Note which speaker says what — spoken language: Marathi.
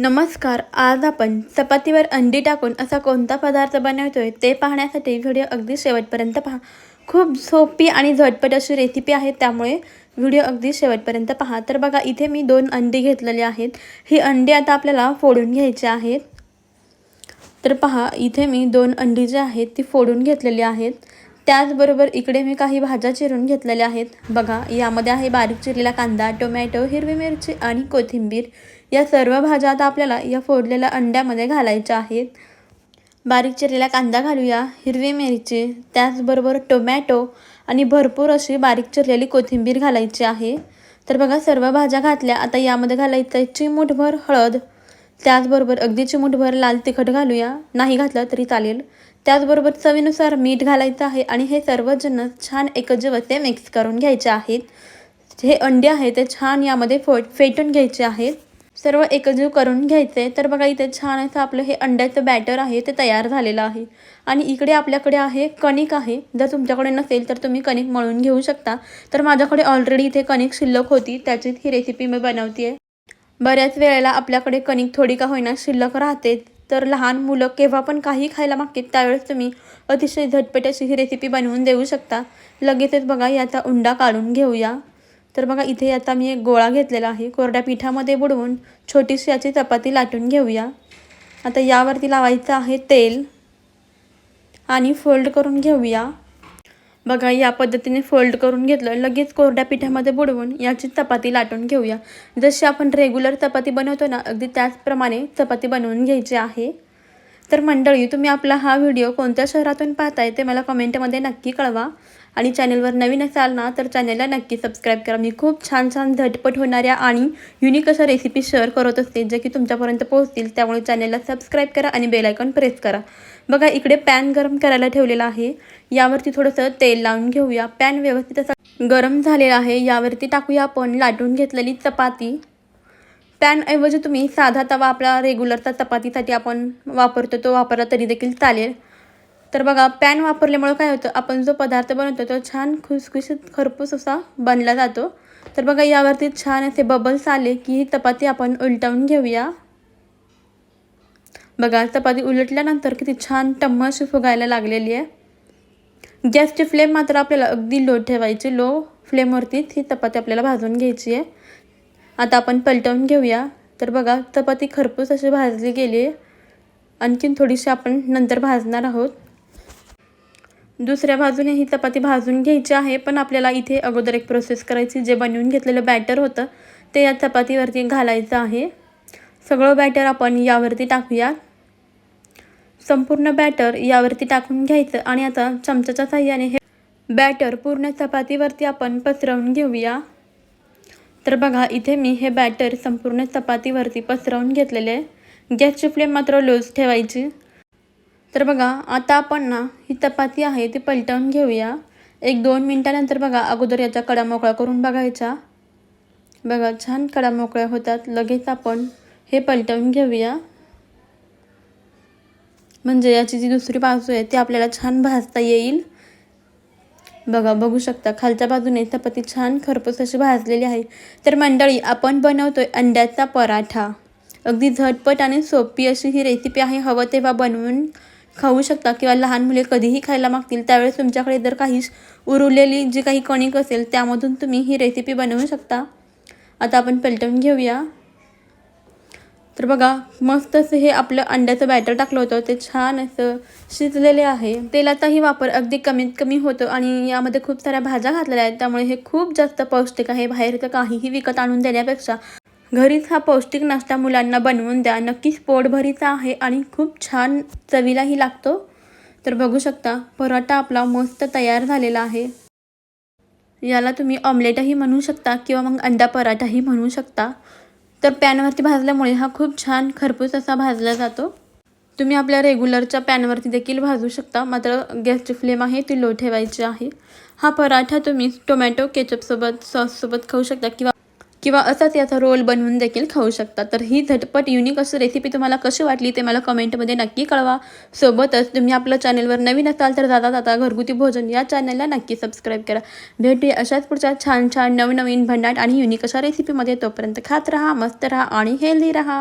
Speaker 1: नमस्कार आज आपण चपातीवर अंडी टाकून असा कोणता पदार्थ बनवतोय ते पाहण्यासाठी व्हिडिओ अगदी शेवटपर्यंत पहा. खूप सोपी आणि झटपट अशी रेसिपी आहे त्यामुळे व्हिडिओ अगदी शेवटपर्यंत पहा. तर बघा इथे मी दोन अंडी घेतलेली आहेत. ही अंडी आता आपल्याला फोडून घ्यायची आहेत. तर पहा इथे मी दोन अंडी जी आहेत ती फोडून घेतलेली आहेत. त्याचबरोबर इकडे मी काही भाज्या चिरून घेतलेल्या आहेत. बघा यामध्ये आहे बारीक चिरलेला कांदा टोमॅटो हिरवी मिरची आणि कोथिंबीर. या सर्व भाज्या आता आपल्याला या फोडलेल्या अंड्यामध्ये घालायच्या आहेत. बारीक चिरलेला कांदा घालूया हिरवी मिरची त्याचबरोबर टोमॅटो आणि भरपूर अशी बारीक चिरलेली कोथिंबीर घालायची आहे. तर बघा सर्व भाज्या घातल्या. आता यामध्ये घालायचं आहे चिमूटभर हळद. त्याचबरोबर अगदी चिमूटभर लाल तिखट घालूया. नाही घातलं तरी चालेल. त्याचबरोबर चवीनुसार मीठ घालायचं आहे आणि हे सर्व जिन्नस छान एकजीवते मिक्स करून घ्यायचे आहेत. हे अंडे आहे ते छान यामध्ये फो फेटून घ्यायचे आहेत. सर्व एकजीव करून घ्यायचे. तर बघा इथे छान असं आपलं हे अंड्याचं बॅटर आहे ते तयार झालेलं आहे. आणि इकडे आपल्याकडे आहे कणिक आहे. जर तुमच्याकडे नसेल तर तुम्ही कणिक मळून घेऊ शकता. तर माझ्याकडे ऑलरेडी इथे कणिक शिल्लक होती. त्याचीच ही रेसिपी मी बनवते आहे बऱ्याच वेळेला आपल्याकडे कणिक थोडी का होईना शिल्लक राहते तर लहान मुलं केव्हा पण काही खायला मागतात त्यावेळेस तुम्ही अतिशय झटपट अशी ही रेसिपी बनवून देऊ शकता. लगेचच बघा याचा उंडा काढून घेऊया. तर बघा इथे आता मी एक गोळा घेतलेला आहे. कोरड्या पिठामध्ये बुडवून छोटीशी याची चपाती लाटून घेऊया. आता यावरती लावायचं आहे तेल आणि फोल्ड करून घेऊया. बघा या पद्धतीने फोल्ड करून घेतलं लगेच कोरड्या पिठामध्ये बुडवून याची चपाती लाटून घेऊया. जशी आपण रेग्युलर चपाती बनवतो ना अगदी त्याचप्रमाणे चपाती बनवून घ्यायची आहे. तर मंडळी तुम्ही आपला हा व्हिडिओ कोणत्या शहरातून पाहताय ते मला कमेंटमध्ये नक्की कळवा. आणि चॅनलवर नवीन असाल ना तर चॅनलला नक्की सबस्क्राईब करा. मी खूप छान छान झटपट होणाऱ्या आणि युनिक अशा रेसिपी शेअर करत असते जे की तुमच्यापर्यंत पोहोचतील. त्यामुळे चॅनलला सबस्क्राईब करा आणि बेलायकॉन प्रेस करा. बघा इकडे पॅन गरम करायला ठेवलेला आहे. यावरती थोडंसं तेल लावून घेऊया. पॅन व्यवस्थित असा गरम झालेला आहे. यावरती टाकूया आपण लाटून घेतलेली चपाती. पॅनऐवजी तुम्ही साधा तवा आपला रेग्युलरचा चपातीसाठी आपण वापरतो तो वापरला तरी देखील चालेल. तर बघा पॅन वापरल्यामुळं काय होतं? आपण जो पदार्थ बनवतो तो छान खुसखुशीत खरपूस असा बनला जातो. तर बघा यावरती छान असे बबल्स आले की ही चपाती आपण उलटवून घेऊया. बघा चपाती उलटल्यानंतर किती छान टम्म अशी फुगायला लागलेली आहे. गॅसची फ्लेम मात्र आपल्याला अगदी लो ठेवायची. लो फ्लेमवरतीच ही चपाती आपल्याला भाजून घ्यायची आहे. आता आपण पलटवून घेऊया. तर बघा चपाती खरपूस अशी भाजली गेली आहे. आणखीन थोडीशी आपण नंतर भाजणार आहोत. दुसऱ्या बाजूने ही चपाती भाजून घ्यायची आहे पण आपल्याला इथे अगोदर एक प्रोसेस करायची जे बनवून घेतलेलं बॅटर होतं ते या चपातीवरती घालायचं आहे. सगळं बॅटर आपण यावरती टाकूया संपूर्ण बॅटर यावरती टाकून घ्यायचं आणि आता चमच्याच्या साह्याने हे बॅटर पूर्ण चपातीवरती आपण पसरवून घेऊया. तर बघा इथे मी हे बॅटर संपूर्ण चपातीवरती पसरवून घेतलेले आहे. गॅसची फ्लेम मात्र लोज ठेवायची. तर बघा आता आपण ना ही चपाती आहे ती पलटवून घेऊया. एक दोन मिनटानंतर बघा अगोदर याचा कडा मोकळा करून बघायचा. बघा छान कडा मोकळ्या होतात. लगेच आपण हे पलटवून घेऊया. म्हणजे याची जी दुसरी बाजू आहे ती आपल्याला छान भाजता येईल. बघा बघू शकता खालच्या बाजूने चपाती छान खरपूस अशी भाजलेली आहे. तर मंडळी आपण बनवतोय अंड्याचा पराठा. अगदी झटपट आणि सोपी अशी ही रेसिपी आहे हवं तेव्हा बनवून खाऊ शकता किंवा लहान मुले कधीही खायला मागतील त्यावेळेस तुमच्याकडे जर काही उरलेली जी काही कणिक असेल त्यामधून तुम्ही ही रेसिपी बनवू शकता. आता आपण पलटवून घेऊया. तर बघा मस्त असं हे आपलं अंड्याचं बॅटर टाकलं होतं ते छान असं शिजलेले आहे. तेलाचाही वापर अगदी कमीत कमी होतो आणि यामध्ये खूप साऱ्या भाज्या घातलेल्या आहेत त्यामुळे हे खूप जास्त पौष्टिक आहे. बाहेरचं काहीही विकत आणून देण्यापेक्षा घरीच हा पौष्टिक नाश्ता मुलांना बनवून द्या. नक्कीच पोटभरीचा आहे आणि खूप छान चवीलाही लागतो. तर बघू शकता पराठा आपला मस्त तयार झालेला आहे. याला तुम्ही ऑमलेटही म्हणू शकता किंवा मग अंडा पराठाही म्हणू शकता. तर पॅनवरती भाजल्यामुळे हा खूप छान खरपूस असा भाजला जातो. तुम्ही आपल्या रेग्युलरच्या पॅनवरती देखील भाजू शकता. मात्र गॅसची फ्लेम आहे ती लो ठेवायची आहे. हा पराठा तुम्ही टोमॅटो केचपसोबत सॉससोबत खाऊ शकता किंवा किंवा असाच याचा रोल बनवून देखील खाऊ शकता तर ही झटपट युनिक अशी रेसिपी तुम्हाला कशी वाटली ते मला कमेंटमध्ये नक्की कळवा. सोबतच तुम्ही आपल्या चॅनलवर नवीन असाल तर जाता जाता घरगुती भोजन या चॅनलला नक्की सबस्क्राईब करा. भेटूया अशाच पुढच्या छान छान नवनवीन भंडाट आणि युनिक अशा रेसिपीमध्ये तोपर्यंत खात राहा मस्त राहा आणि हेल्दी राहा.